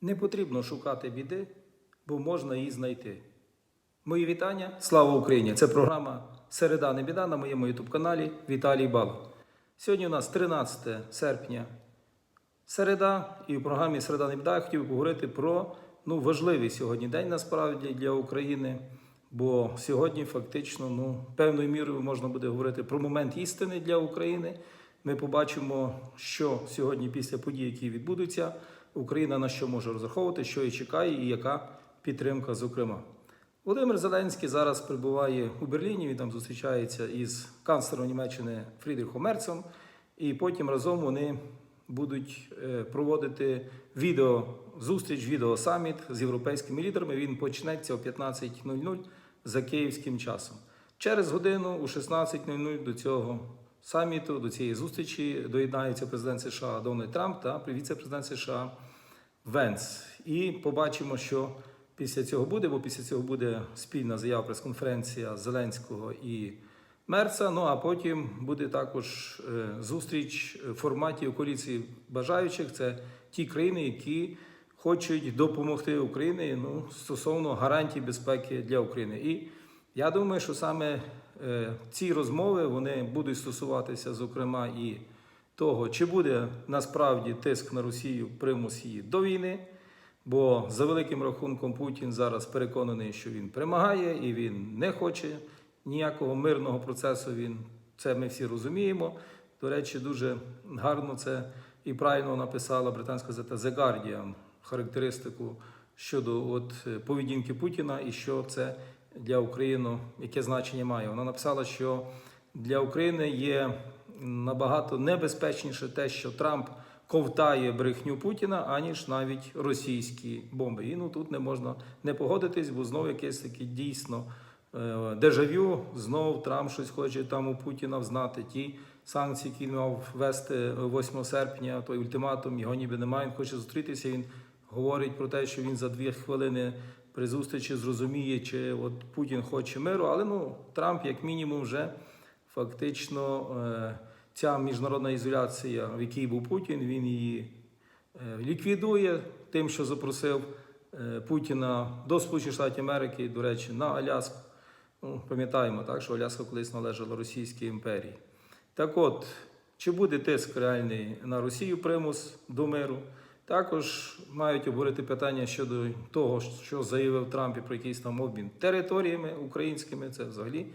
Не потрібно шукати біди, бо можна її знайти. Мої вітання. Слава Україні! Це програма Середа не біда на моєму ютуб-каналі Віталій Бало. Сьогодні у нас 13 серпня. Середа, і в програмі Середа не біда я хотів поговорити про ну, важливий сьогодні день насправді для України. Бо сьогодні фактично, ну, певною мірою можна буде говорити про момент істини для України. Ми побачимо, що сьогодні, після подій, які відбудуться, Україна на що може розраховувати, що її чекає, і яка підтримка, зокрема. Володимир Зеленський зараз перебуває у Берліні. Він там зустрічається із канцлером Німеччини Фрідріхом Мерцем, і потім разом вони будуть е, проводити відео зустріч, відеосаміт з європейськими лідерами. Він почнеться о 15.00 за київським часом. Через годину о 16.00 до цього саміту, до цієї зустрічі доєднається президент США Дональд Трамп та віце-президент США Венс. І побачимо, що після цього буде, бо після цього буде спільна заява прес-конференція Зеленського і Мерца. Ну а потім буде також е, зустріч в форматі коаліції бажаючих. Це ті країни, які хочуть допомогти Україні ну, стосовно гарантій безпеки для України. І я думаю, що саме ці розмови вони будуть стосуватися, зокрема, і того, чи буде насправді тиск на Росію, примус її до війни. Бо за великим рахунком Путін зараз переконаний, що він перемагає і він не хоче ніякого мирного процесу. Він це ми всі розуміємо. До речі, дуже гарно це і правильно написала британська газета The Guardian характеристику щодо от е, поведінки Путіна і що це для України, яке значення має. Вона написала, що для України є набагато небезпечніше те, що Трамп ковтає брехню Путіна, аніж навіть російські бомби. І ну тут не можна не погодитись, бо знову якесь таке дійсно е, дежавю. Знов Трамп щось хоче там у Путіна взнати. Ті санкції, які він мав ввести 8 серпня, той ультиматум, його ніби немає. Він хоче зустрітися. Він говорить про те, що він за дві хвилини при зустрічі зрозуміє, чи от Путін хоче миру. Але ну Трамп, як мінімум, вже фактично. Е, Ця міжнародна ізоляція, в якій був Путін, він її е, ліквідує тим, що запросив е, Путіна до Сполучених Штатів Америки, до речі, на Аляску. Ну, пам'ятаємо, так, що Аляска колись належала Російській імперії. Так от, чи буде тиск реальний на Росію примус до миру? Також мають обговорити питання щодо того, що заявив Трамп і про якийсь там обмін територіями українськими. Це взагалі,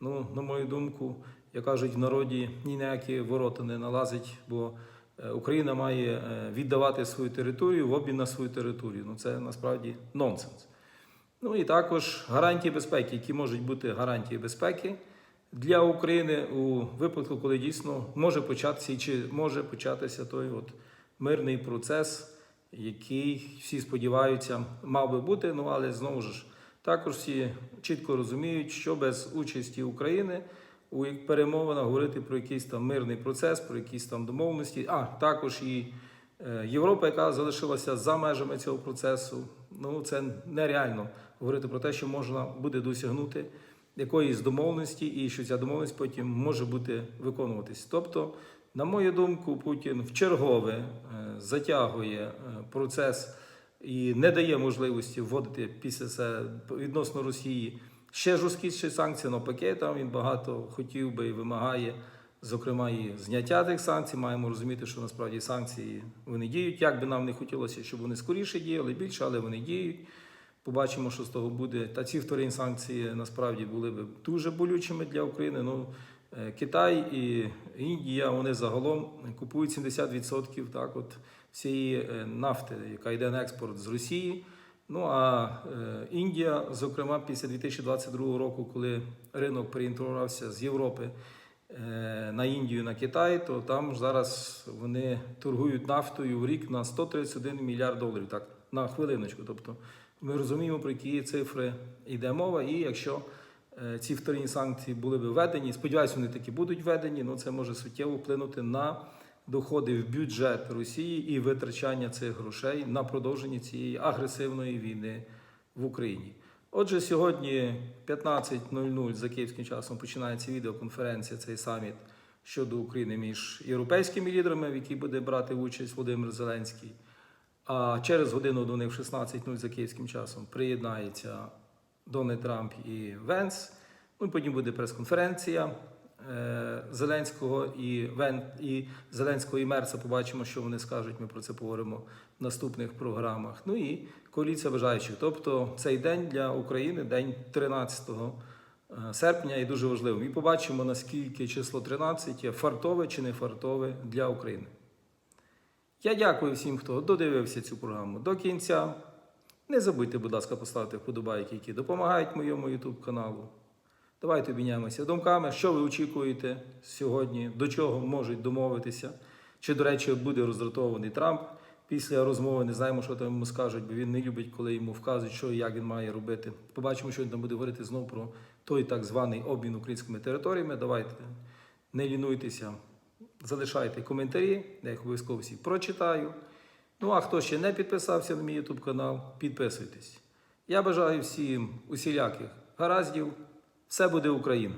ну, на мою думку, як кажуть в народі, ні на які ворота не налазить, бо е, Україна має е, віддавати свою територію в обмін на свою територію. Ну це насправді нонсенс. Ну і також гарантії безпеки, які можуть бути гарантії безпеки для України у випадку, коли дійсно може початися чи може початися той от мирний процес, який всі сподіваються, мав би бути. Ну але знову ж також всі чітко розуміють, що без участі України у перемовинах говорити про якийсь там мирний процес, про якісь там домовленості, а також і е, Європа, яка залишилася за межами цього процесу. Ну це нереально говорити про те, що можна буде досягнути якоїсь домовленості, і що ця домовленість потім може бути виконуватись. Тобто, на мою думку, Путін в чергове затягує е, процес і не дає можливості вводити після це відносно Росії ще жорсткіші санкції, навпаки, там він багато хотів би і вимагає, зокрема, і зняття тих санкцій. Маємо розуміти, що насправді санкції вони діють. Як би нам не хотілося, щоб вони скоріше діяли, більше, але вони діють. Побачимо, що з того буде. Та ці вторинні санкції насправді були б дуже болючими для України. Ну, Китай і Індія вони загалом купують 70% так, от всієї е, нафти, яка йде на експорт з Росії. Ну а е, Індія, зокрема, після 2022 року, коли ринок переінтегрувався з Європи е, на Індію, на Китай, то там зараз вони торгують нафтою в рік на 131 мільярд доларів. Так, на хвилиночку. Тобто ми розуміємо, про які цифри йде мова, і якщо е, ці вторинні санкції були б введені, сподіваюся, вони таки будуть введені, ну це може суттєво вплинути на доходи в бюджет Росії і витрачання цих грошей на продовження цієї агресивної війни в Україні. Отже, сьогодні 15.00 за київським часом починається відеоконференція, цей саміт щодо України між європейськими лідерами, в якій буде брати участь Володимир Зеленський. А через годину до них в 16.00 за київським часом приєднається Дональд Трамп і Венс. Ну, потім буде прес-конференція е, Зеленського і, Вен, і Зеленського і Мерца. Побачимо, що вони скажуть. Ми про це поговоримо в наступних програмах. Ну і коаліція бажаючих. Тобто цей день для України, день 13 е, серпня, є дуже важливим. І побачимо, наскільки число 13 є фартове чи не фартове для України. Я дякую всім, хто додивився цю програму до кінця. Не забудьте, будь ласка, поставити вподобайки, які допомагають моєму YouTube каналу. Давайте обміняємося думками, що ви очікуєте сьогодні, до чого можуть домовитися. Чи, до речі, буде роздратований Трамп після розмови, не знаємо, що там йому скажуть, бо він не любить, коли йому вказують, що і як він має робити. Побачимо, що він там буде говорити знову про той так званий обмін українськими територіями. Давайте не лінуйтеся, залишайте коментарі, я їх обов'язково всі прочитаю. Ну а хто ще не підписався на мій YouTube канал, підписуйтесь. Я бажаю всім усіляких гараздів. Все буде Україна!